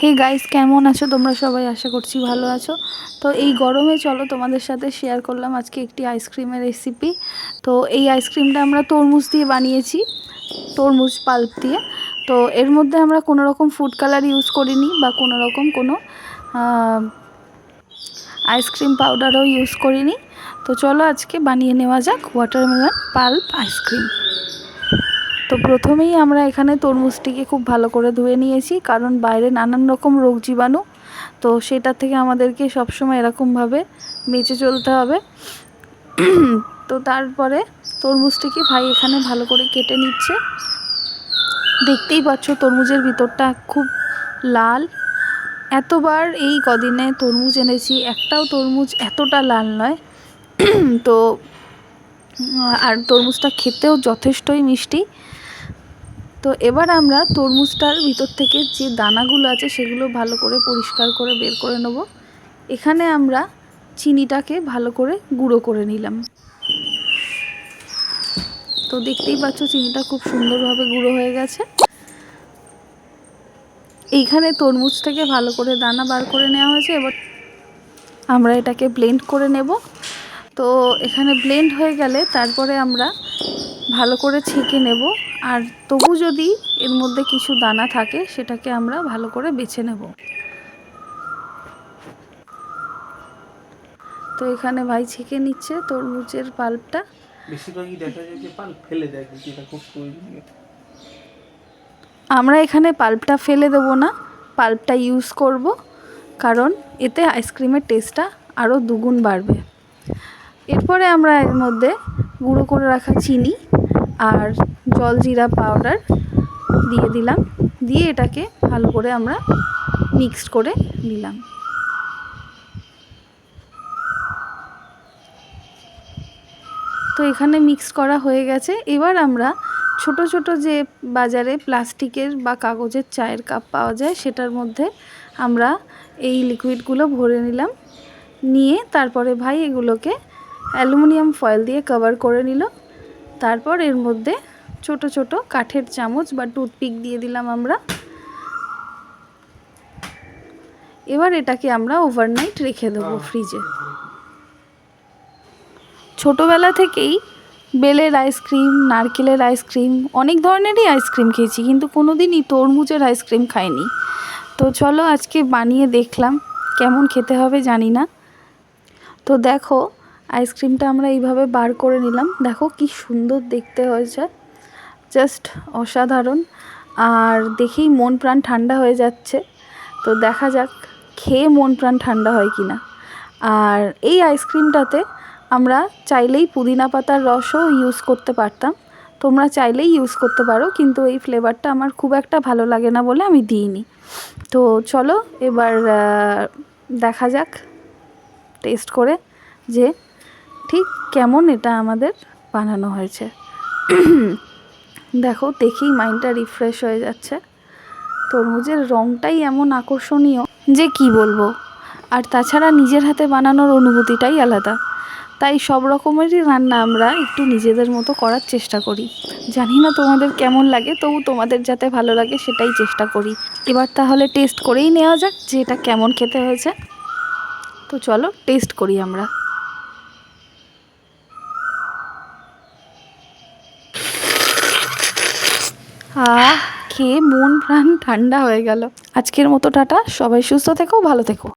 Hey guys কেমন আছো? তোমরা সবাই আশা করছি ভালো আছো। তো এই গরমে চলো তোমাদের সাথে শেয়ার করলাম আজকে একটি আইসক্রিমের রেসিপি তো এই আইসক্রিমটা আমরা তরমুজ দিয়ে বানিয়েছি, তরমুজ পাল্প দিয়ে। তো এর মধ্যে আমরা কোনো রকম ফুড কালার ইউজ করিনি বা কোনো রকম কোনো আইসক্রিম পাউডারও ইউজ করিনি। তো চলো আজকে বানিয়ে নেওয়া যাক ওয়াটারমেলন পাল্প আইসক্রিম তো প্রথমেই আমরা এখানে তরমুজটিকে খুব ভালো করে ধুয়ে নিয়েছি, কারণ বাইরে নানান রকম রোগ জীবাণু। তো সেটা থেকে আমাদেরকে সবসময় এরকমভাবে বেঁচে চলতে হবে। তো তারপরে তরমুজটিকে ভাই এখানে ভালো করে কেটে নিচ্ছে। দেখতেই পাচ্ছ তরমুজের ভিতরটা খুব লাল। এতবার এই কদিনে তরমুজ এনেছি, একটাও তরমুজ এতটা লাল নয়। তো, আর তরমুজটা খেতেও যথেষ্টই মিষ্টি। তো এবার আমরা তরমুজটার ভিতর থেকে যে দানাগুলো আছে সেগুলো ভালো করে পরিষ্কার করে বের করে নেব। এখানে আমরা চিনিটাকে ভালো করে গুঁড়ো করে নিলাম। তো দেখতেই পাচ্ছ চিনিটা খুব সুন্দরভাবে গুঁড়ো হয়ে গেছে। এইখানে তরমুজ থেকে ভালো করে দানা বার করে নেওয়া হয়েছে। এবার আমরা এটাকে ব্লেন্ড করে নেব। তো এখানে ব্লেন্ড হয়ে গেলে তারপরে আমরা ভালো করে ছেঁকে নেব। আর তবু যদি এর মধ্যে কিছু দানা থাকে সেটাকে আমরা ভালো করে বেছে নেব। তো এখানে ভাই ছেঁকে নিচ্ছে তরমুজের পাল্পটা। বেশিরভাগই দেখা যায় যে পাল ফেলে দেয় যেটা খুব প্রয়োজনীয়। আমরা এখানে পাল্পটা ফেলে দেবো না পাল্পটা ইউজ করব কারণ এতে আইসক্রিমের টেস্টটা আরও দুগুণ বাড়বে। এরপরে আমরা এর মধ্যে গুঁড়ো করে রাখা চিনি আর জল জিরা পাউডার দিয়ে দিলাম। দিয়ে এটাকে ভালো করে আমরা মিক্সড করে নিলাম। তো এখানে মিক্স করা হয়ে গেছে। এবার আমরা ছোট ছোট যে বাজারে প্লাস্টিকের বা কাগজের চায়ের কাপ পাওয়া যায়, সেটার মধ্যে আমরা এই লিকুইডগুলো ভরে নিলাম। নিয়ে তারপরে ভাই এগুলোকে অ্যালুমিনিয়াম ফয়েল দিয়ে কভার করে নিল। তারপর এর মধ্যে ছোট ছোট কাঠের চামচ বা টুথপিক দিয়ে দিলাম আমরা। এবার এটাকে আমরা ওভারনাইট রেখে দেবো ফ্রিজে ছোটোবেলা থেকেই বেলের আইসক্রিম নারকেলের আইসক্রিম অনেক ধরনেরই আইসক্রিম খেয়েছি কিন্তু কোনো দিনই তরমুজের আইসক্রিম খাইনি। তো চলো আজকে বানিয়ে দেখলাম কেমন খেতে হবে জানি না। তো দেখো আইসক্রিমটা আমরা এইভাবে বার করে নিলাম। দেখো কি সুন্দর দেখতে হয়েছে। জাস্ট অসাধারণ। আর দেখেই মন প্রাণ ঠান্ডা হয়ে যাচ্ছে। তো দেখা যাক, খেয়ে মন প্রাণ ঠান্ডা হয় কি না আর এই আইসক্রিমটাতে আমরা চাইলেই পুদিনা পাতার রসও ইউজ করতে পারতাম। তোমরা চাইলেই ইউজ করতে পারো, কিন্তু এই ফ্লেভারটা আমার খুব একটা ভালো লাগে না বলে আমি দিইনি। তো চলো, এবার দেখা যাক টেস্ট করে যে ঠিক কেমন এটা আমাদের বানানো হয়েছে। দেখো, দেখেই মাইন্ডটা রিফ্রেশ হয়ে যাচ্ছে। তরমুজের রঙটাই এমন আকর্ষণীয় যে কি বলব? আর তাছাড়া নিজের হাতে বানানোর অনুভূতিটাই আলাদা। তাই সব রকমেরই রান্না আমরা একটু নিজেদের মতো করার চেষ্টা করি। জানি না তোমাদের কেমন লাগে, তবু তোমাদের যাতে ভালো লাগে সেটাই চেষ্টা করি। এবার তাহলে টেস্ট করেই নেওয়া যাক যে এটা কেমন খেতে হয়েছে। তো চলো টেস্ট করি আমরা। আহ, খেয়ে মন প্রাণ ঠান্ডা হয়ে গেল। আজকের মতো টাটা, সবাই সুস্থ থেকো, ভালো থেকো।